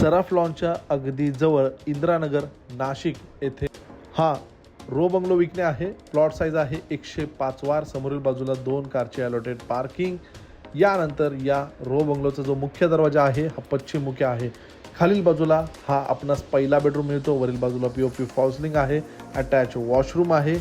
सराफ लॉनच्या अगदी जवळ इंदिरानगर नाशिक येथे. हा रो बंगलो विकणे आहे. प्लॉट साईज आहे एकशे पाच वार. समोरील बाजूला दोन कारचे अलॉटेड पार्किंग यानंतर या रो बंगलोचा जो मुख्य दरवाजा आहे हा पश्चिम मुख्य आहे. खालील बाजूला हा आपणास पहिला बेडरूम मिळतो. वरील बाजूला पी ओ पी फॉल्सलिंग आहे. अटॅच वॉशरूम आहे.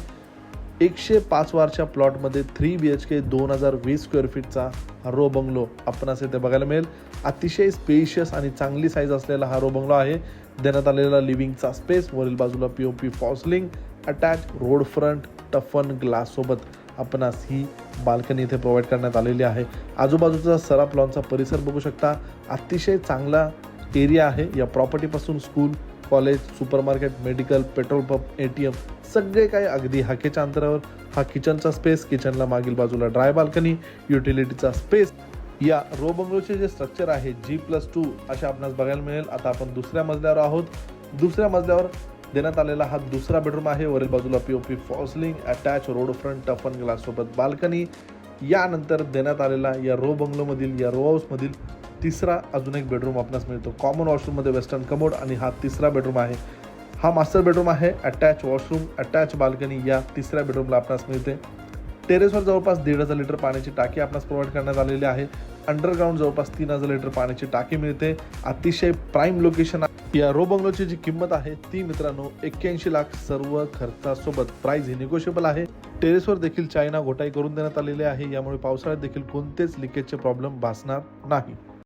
एकशे पाच वारच्या प्लॉटमध्ये थ्री बी एच के दोन हजार वीस स्क्वेअर फीटचा हा रो बंगलो आपणास इथे बघायला मिळेल. अतिशय स्पेशियस आणि चांगली साईज असलेला हा रो बंगलो आहे. देण्यात आलेला लिव्हिंगचा स्पेस वरील बाजूला P O P false ceiling attach road front toughen ग्लाससोबत आपणास ही बाल्कनी इथे प्रोव्हाइड करण्यात आलेली आहे. आजूबाजूचा सराफ लॉनचा परिसर बघू शकता. अतिशय चांगला एरिया आहे. या प्रॉपर्टीपासून school college supermarket medical petrol pump A T M सगळे काय अगदी हाकेच्या अंतरावर. हा किचनचा स्पेस किचनला मागील बाजूला ड्राय बाल्कनी युटिलिटीचा स्पेस या रो बंगलोचे जे स्ट्रक्चर आहे जी प्लस टू अशा आपणास बघायला मिळेल. आता आपण दुसऱ्या मजल्यावर आहोत. दुसऱ्या मजल्यावर देण्यात आलेला हा दुसरा बेडरूम आहे. वरील बाजूला P O P false ceiling attach road front toughen ग्लाससोबत balcony यानंतर देण्यात आलेला या रो बंगलोमधील या रो हाऊसमधील तिसरा अजून एक बेडरूम आपणास मिळतो. कॉमन वॉशरूममध्ये वेस्टर्न कमोड आणि हा तिसरा बेडरूम आहे. हा मास्टर बेडरूम आहे. अटॅच वॉशरूम अटॅच बाल्कनी या तिसऱ्या बेडरूमला आपणास मिळते. टेरेसवर जवळपास दीड हजार लिटर पाण्याची टाकी आपणास प्रोव्हाइड करण्यात आलेली आहे. अंडरग्राऊंड जवळपास तीन हजार लिटर पाण्याची टाकी मिळते. अतिशय प्राईम लोकेशन या रो बंगलोची जी किंमत आहे ती मित्रांनो एक्क्याऐंशी लाख सर्व खर्चासोबत प्राइस ही निगोशिएबल आहे. टेरेसवर देखील चायना घोटाई करून देण्यात आलेली आहे. यामुळे पावसाळ्यात देखील कोणतेच लिकेजचे प्रॉब्लेम भासणार नाही.